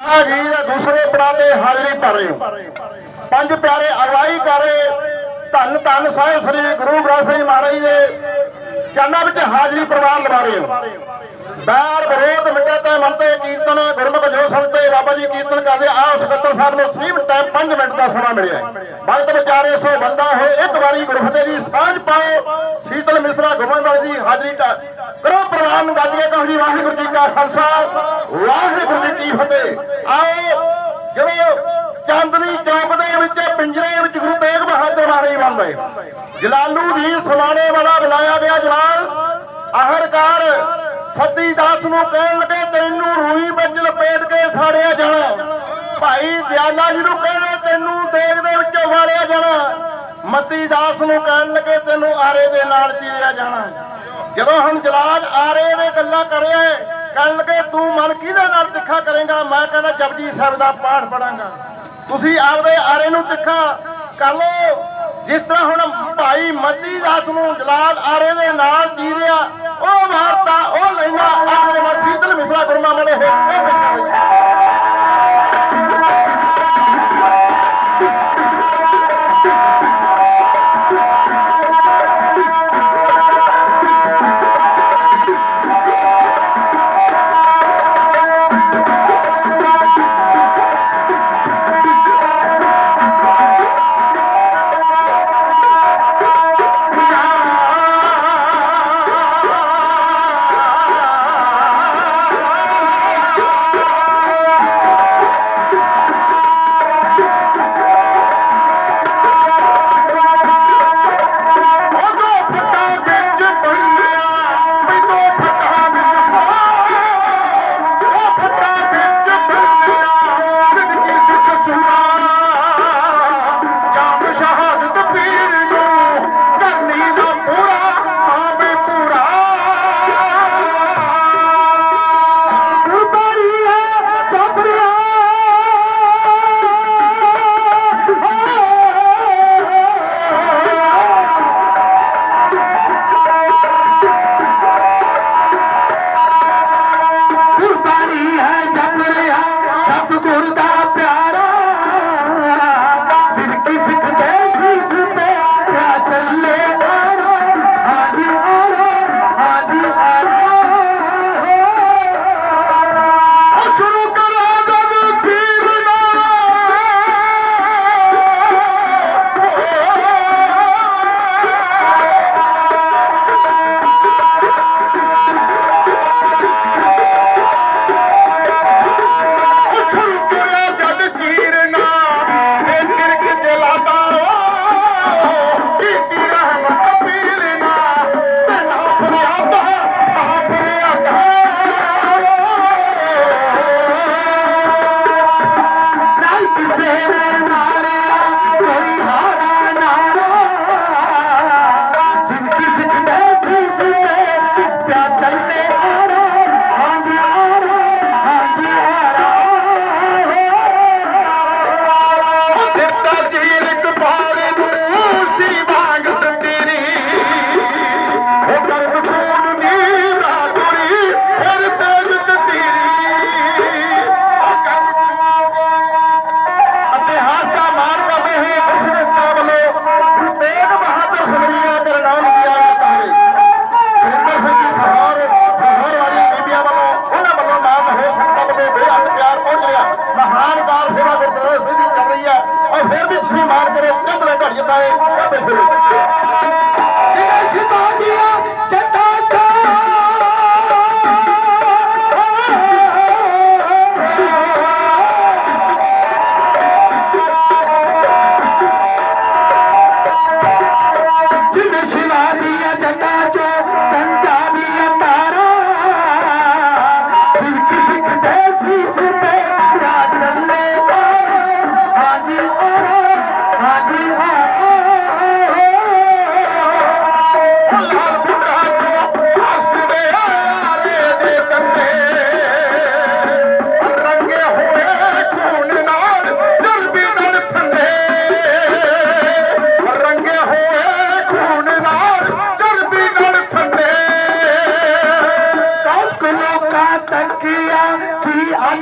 ਆ ਦੂਸਰੇ ਪੜਾਅ ਤੇ ਹਾਜ਼ਰੀ ਭਰ ਰਹੇ ਹੋ। ਪੰਜ ਪਿਆਰੇ ਅਗਵਾਈ ਕਰ ਰਹੇ ਧੰਨ ਧੰਨ ਸਾਹਿਬ ਸ੍ਰੀ ਗੁਰੂ ਗ੍ਰੰਥ ਸਾਹਿਬ ਮਹਾਰਾਜ ਦੇ ਚਰਨਾਂ ਵਿੱਚ ਹਾਜ਼ਰੀ ਪ੍ਰਵਾਨ ਲਵਾ ਰਹੇ ਹੋ। ਬੈਰ ਵਿਰੋਧ ਮਿਟੇ ਤੇ ਮੰਤੇ ਕੀਰਤਨ, ਗੁਰਮੁਖ ਜੋ ਸੰਤੇ ਬਾਬਾ ਜੀ ਕੀਰਤਨ ਕਰਦੇ ਆ ਸਕੱਤਰ ਸਾਹਿਬ ਨੂੰ ਸੀਮ ਟਾਈਮ 5 ਮਿੰਟ ਦਾ ਸਮਾਂ ਮਿਲਿਆ ਹੈ। ਭਗਤ ਵਿਚਾਰੇ ਸੋ ਬੰਦਾ ਹੋਏ, ਇੱਕ ਵਾਰੀ ਗੁਰਫਤੇ ਦੀ ਸਾਂਝ ਪਾਓ। ਸ਼ੀਤਲ ਮਿਸਰਾ ਗੁਰਮਨ ਦੀ ਹਾਜ਼ਰੀ ਦਾ ਕਰੋ ਗਾਜੀਏ ਵਾਹਿਗੁਰੂ ਜੀ ਕਾ ਖਾਲਸਾ, ਵਾਹਿਗੁਰੂ ਜੀ ਕੀ ਫਤਿਹ। ਆਓ, ਜਦੋਂ ਚਾਂਦਨੀ ਚੌਕ ਦੇ ਵਿੱਚ, ਪਿੰਜਰੇ ਵਿੱਚ ਗੁਰੂ ਤੇਗ ਬਹਾਦਰ ਮਹਾਰਾਜ ਬੰਦੇ ਜਲਾਲੂ ਦੀ ਸਮਾਣੇ ਵਾਲਾ ਬੁਲਾਇਆ ਗਿਆ ਜਲਾਲ। ਆਖਰਕਾਰ ਸੱਤੀ ਦਾਸ ਨੂੰ ਕਹਿਣ ਲੱਗੇ, ਤੈਨੂੰ ਰੂਈ ਵਿੱਚ ਲਪੇਟ ਕੇ ਸਾੜਿਆ ਜਾਣਾ। ਭਾਈ ਦਿਆਲਾ ਜੀ ਨੂੰ ਕਹਿੰਦੇ, ਤੈਨੂੰ ਦੇਗ ਦੇ ਵਿੱਚੋਂ ਵਾੜਿਆ ਜਾਣਾ। ਮਤੀ ਦਾਸ ਨੂੰ ਕਹਿਣ ਲੱਗੇ, ਤੈਨੂੰ ਆਰੇ ਦੇ ਨਾਲ ਚੀਰਿਆ ਜਾਣਾ। ਜਦੋਂ ਹੁਣ ਜਲਾਲ ਆਰੇ ਨੇ ਗੱਲਾਂ ਕਰਿਆ ਕਹਿਣ ਲੱਗੇ, ਤੂੰ ਮਨ ਕਿਹਦੇ ਨਾਲ ਤਿੱਖਾ ਕਰੇਗਾ? ਮੈਂ ਕਹਿੰਦਾ, ਜਪਜੀ ਸਾਹਿਬ ਦਾ ਪਾਠ ਪੜਾਂਗਾ। ਤੁਸੀਂ ਆਪਦੇ ਆਰੇ ਨੂੰ ਤਿੱਖਾ ਕਰ ਲਓ। ਜਿਸ ਤਰ੍ਹਾਂ ਹੁਣ ਭਾਈ ਮਤੀ ਦਾਸ ਨੂੰ ਜਲਾਲ ਆਰੇ ਦੇ ਨਾਲ ਚੀਰਿਆ ਉਹ ਮਾਰਤਾ ਉਹ ਲੈਣਾ ਆਪਣੇ ਮਾ ਮਿਸਰਾ ਗੁਰਮਾ ਮਲੇ ਹੈ ਤੇ ਮਾਰ ਕਰੋ ਰੱਬ ਦਾ ਘੜੀਏ ਪਾਏ ਰੱਬ ਦੇ किया जी अ